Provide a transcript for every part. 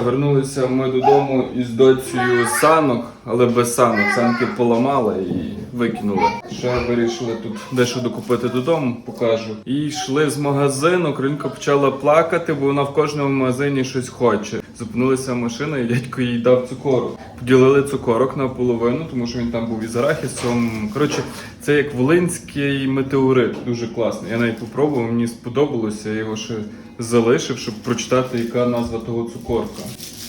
Вернулися ми додому із доцею санок, але без санок. Санки поламали і викинули. Ще вирішили тут дещо докупити додому, покажу. І йшли з магазину. Кринка почала плакати, бо вона в кожному магазині щось хоче. Зупинилася машина, і дядько їй дав цукорок. Поділили цукорок на половину, тому що він там був із арахісом. Коротше, це як волинський метеорит, дуже класний. Я навіть попробував, мені сподобалося. Його ще залишив, щоб прочитати, яка назва того цукорка.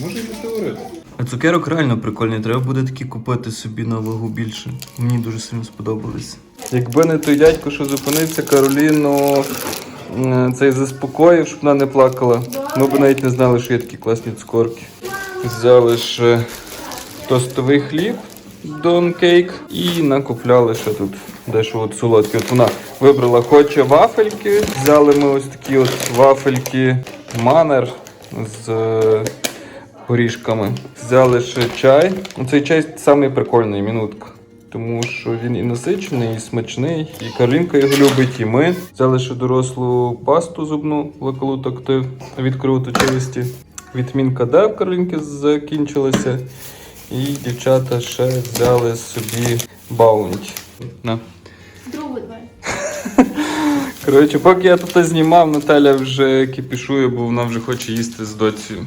Може і метеорит. А цукерок реально прикольний, треба буде такі купити собі на вагу більше. Мені дуже сильно сподобались. Якби не той дядько, що зупинився, Кароліну цей заспокоїв, щоб вона не плакала. Ми б навіть не знали, що є такі класні цукорки. Взяли ще тостовий хліб, Дон Кейк, і накупляли ще тут дещо от солодке. От вона вибрала хоче вафельки. Взяли ми ось такі от вафельки манер з е, горішками. Взяли ще чай. Ну, Цей чай самий прикольний, минутка. Тому що він і насичений, і смачний, і Каролінка його любить, і ми. Взяли ще дорослу пасту зубну Лакалут Актив від кровоточивості. Вітамінка Д в Каролінки закінчилася. І дівчата ще взяли собі баунті. На. Другу давай. Коротше, поки я тут знімав, Наталя вже кипішує, бо вона вже хоче їсти з доцею.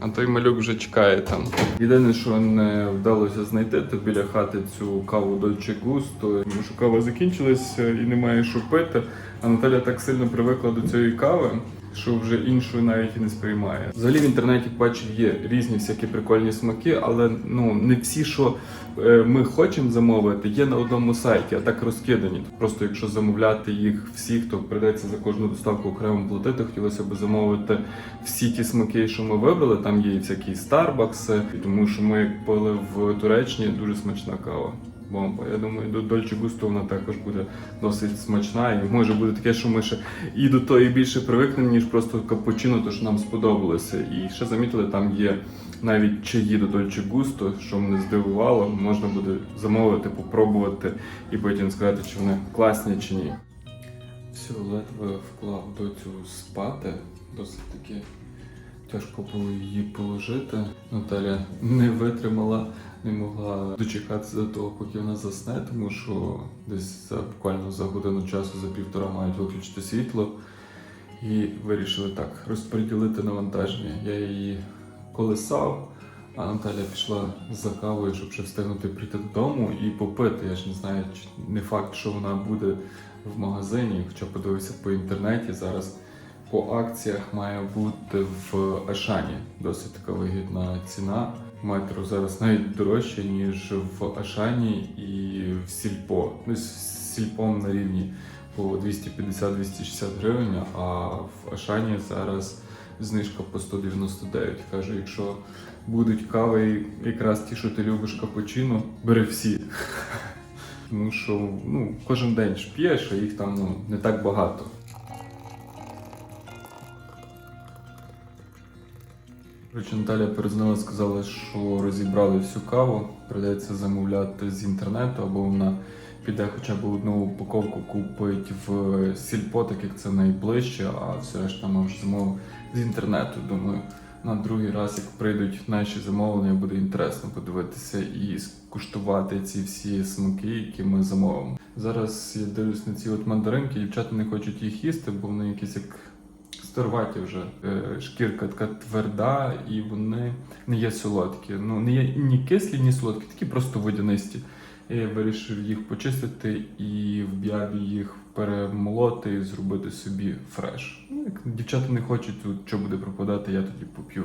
А той малюк вже чекає там. Єдине, що не вдалося знайти, то біля хати цю каву Dolce Gusto, тому що кава закінчилася і немає що пити. А Наталя так сильно привикла до цієї кави, що вже іншої навіть і не сприймає. Взагалі в інтернеті бачив є різні всякі прикольні смаки, але ну не всі, що е, ми хочемо замовити, є на одному сайті, а так розкидані. Просто якщо замовляти їх всіх, то прийдеться за кожну доставку окремо платити. Хотілося б замовити всі ті смаки, що ми вибрали. Там є і всякі Starbucks, тому що ми пили в Туреччині дуже смачна кава. Бомба. Я думаю, до Дольче Густо вона також буде досить смачна. І може буде таке, що ми ще і до тої більше привикнемо, ніж просто капучино, то що нам сподобалося. І ще замітили, там є навіть чаї до Дольче Густо, що мене здивувало. Можна буде замовити, попробувати і потім сказати, чи вони класні чи ні. Все, ледве вклав доцю спати. Досить таки тяжко було її положити. Наталя не витримала, не могла дочекатися до того, поки вона засне, тому що десь за буквально за годину часу, за півтора мають виключити світло. І вирішили так розподілити навантаження. Я її колесав, а Наталя пішла за кавою, щоб ще встигнути прийти додому і попити. Я ж не знаю, не факт, що вона буде в магазині, хоча подивився по інтернеті зараз. По акціях має бути в Ашані. Досить така вигідна ціна. Метро зараз навіть дорожче, ніж в Ашані і в Сільпо. Ну, з Сільпом на рівні по 250-260 гривень, а в Ашані зараз знижка по 199. Кажу, якщо будуть кави, якраз ті, що ти любиш капучино, бери всі. Тому що ну, кожен день ж п'єш, а їх там ну, не так багато. Коротше, Наталя перезнала, сказала, що розібрали всю каву, прийдеться замовляти з інтернету, або вона піде хоча б одну упаковку купить в сільпо, так як це найближче, а все решта ми вже з інтернету. Думаю, на другий раз, як прийдуть наші замовлення, буде інтересно подивитися і скуштувати ці всі смаки, які ми замовимо. Зараз я дивлюсь на ці от мандаринки, дівчата не хочуть їх їсти, бо вони якісь як старуваті вже. Е, Шкірка така тверда, і вони не є солодкі. Ну, не є ні кислі, ні солодкі, такі просто водянисті. Я вирішив їх почистити і в б'ябі їх перемолоти і зробити собі фреш. Ну, як дівчата не хочуть, то що буде пропадати, я тоді поп'ю.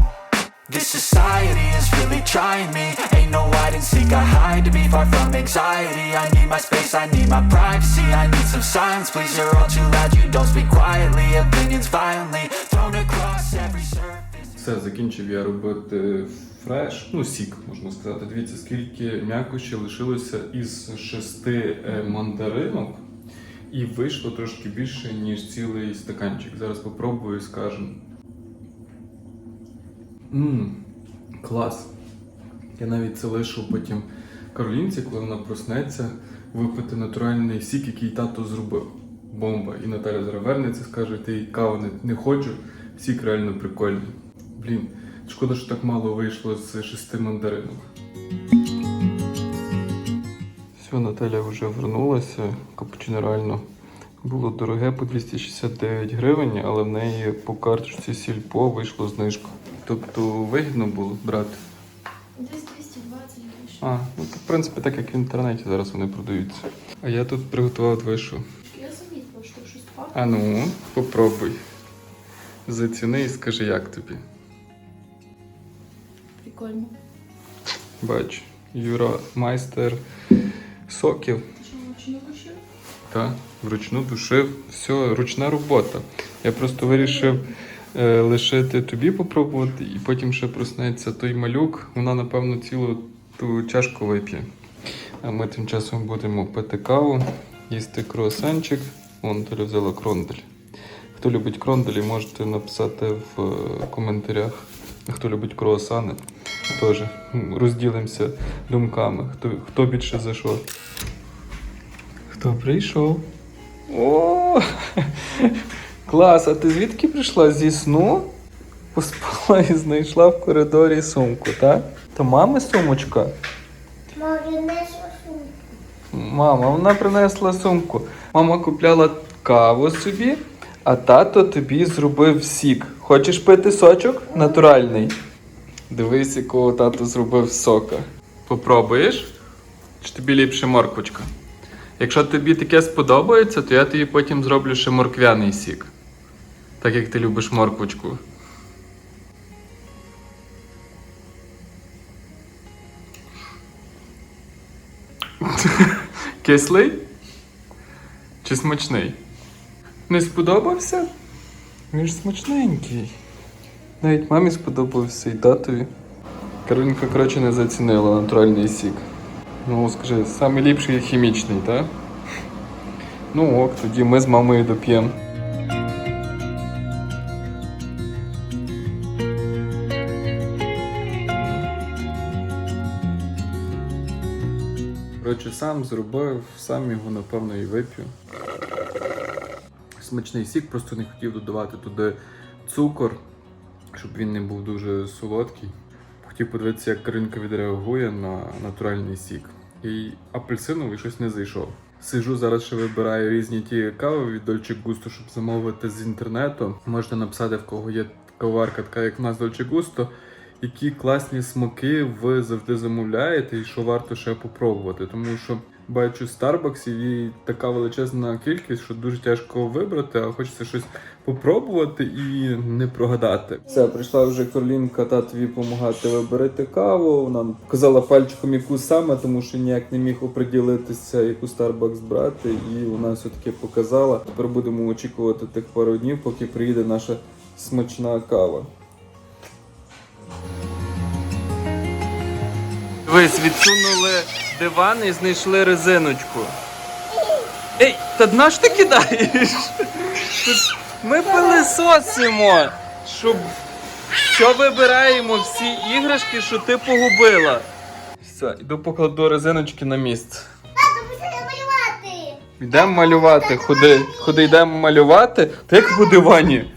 this society is really trying me Ain't no hide and seek, I hide to be far from anxiety I need my space, I need my privacy I need some silence, please, you're all too loud You don't speak quietly, opinions violently Thrown across every surface Все, закінчив я робити фреш, ну сік, можна сказати. Дивіться, скільки м'якощі лишилося із шести е, мандаринок, і вийшло трошки більше, ніж цілий стаканчик. Зараз попробую і скажу. Ммм, клас. Я навіть це лишу потім Каролінці, коли вона проснеться, випити натуральний сік, який тато зробив. Бомба. І Наталя зараз скаже, ти каву не, не ходжу, сік реально прикольний. Блін, шкода, що так мало вийшло з шести мандаринок. Все, Наталя вже вернулася. Капучино реально було дороге по 269 гривень, але в неї по карточці сільпо вийшло знижка. Тобто вигідно було брати. Десь 220 більше. А, ну то, в принципі, так як в інтернеті зараз вони продаються. А я тут приготував двишу. Я замітила, що щось пахне. А ну, попробуй. Заціни і скажи, як тобі. Прикольно. Бач, Юра майстер соків. Вручну вишив? Та, вручну душив. Все, ручна робота. Я просто вирішив лишити тобі попробувати, і потім ще проснеться той малюк. Вона, напевно, цілу ту чашку вип'є. А ми тим часом будемо пити каву, їсти круасанчик. Вон Толя взяла крондель. Хто любить кронделі, можете написати в е, коментарях. Хто любить круасани, теж розділимося думками. Хто, хто більше за що. Хто прийшов? О! Клас, а ти звідки прийшла? Зі сну? Поспала і знайшла в коридорі сумку, так? То мами сумочка? Мама, принесла сумку. Мама, вона принесла сумку. Мама купляла каву собі, а тато тобі зробив сік. Хочеш пити сочок? Натуральний. Дивись, якого тато зробив сока. Попробуєш? Чи тобі ліпше морквочка? Якщо тобі таке сподобається, то я тобі потім зроблю ще морквяний сік. Так як ти любиш морквочку. Кислий? Чи смачний? Не сподобався? Він ж смачненький. Навіть мамі сподобався і татові. Каролінка, коротше, не зацінила натуральний сік. Ну, скажи, самий ліпший хімічний, так? Ну ок, тоді ми з мамою доп'ємо. Сам зробив, сам його, напевно, і вип'ю. Смачний сік, просто не хотів додавати туди цукор, щоб він не був дуже солодкий. Хотів подивитися, як Каринка відреагує на натуральний сік. І апельсиновий щось не зайшов. Сижу зараз ще вибираю різні ті кави від Dolce Gusto, щоб замовити з інтернету. Можете написати, в кого є каварка, така як в нас Dolce Gusto, які класні смаки ви завжди замовляєте і що варто ще попробувати. Тому що бачу Старбаксів і така величезна кількість, що дуже тяжко вибрати, а хочеться щось попробувати і не прогадати. Все, прийшла вже Корлінка татові допомагати вибирати каву. Вона показала пальчиком яку саме, тому що ніяк не міг оприділитися, яку Starbucks брати, і вона все-таки показала. Тепер будемо очікувати тих пару днів, поки приїде наша смачна кава. Дивись, відсунули диван і знайшли резиночку. Ей, та на ж ти кидаєш? Тут Ми пилисосимо, щоб що вибираємо всі іграшки, що ти погубила. Все, іду покладу резиночки на місце. Йдемо малювати, ходи, ходи, йдемо малювати. Та як по дивані?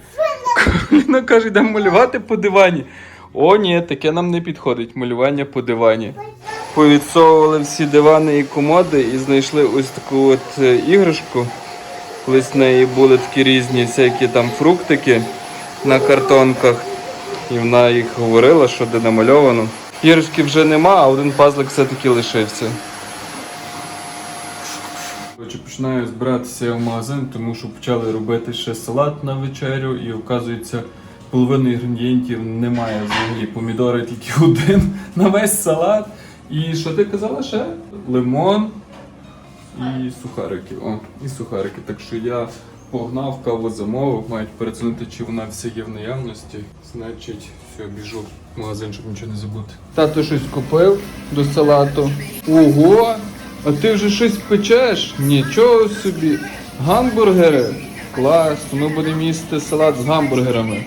Кароліна каже, йдемо малювати по дивані. О, ні, таке нам не підходить. Малювання по дивані. Повідсовували всі дивани і комоди і знайшли ось таку от е, іграшку. Колись в неї були такі різні всякі там фруктики на картонках. І вона їх говорила, що де намальовано. Іграшки вже нема, а один пазлик все-таки лишився. Починаю збиратися в магазин, тому що почали робити ще салат на вечерю, і оказується, половини інгредієнтів немає взагалі. Помідори тільки один на весь салат. І що ти казала ще? Лимон і сухарики. О, і сухарики. Так що я погнав каву замовив, мають перецінити, чи вона вся є в наявності. Значить, все, біжу в магазин, щоб нічого не забути. Тато щось купив до салату. Ого! А ти вже щось печеш? Нічого собі. Гамбургери. Клас, ми будемо їсти салат з гамбургерами.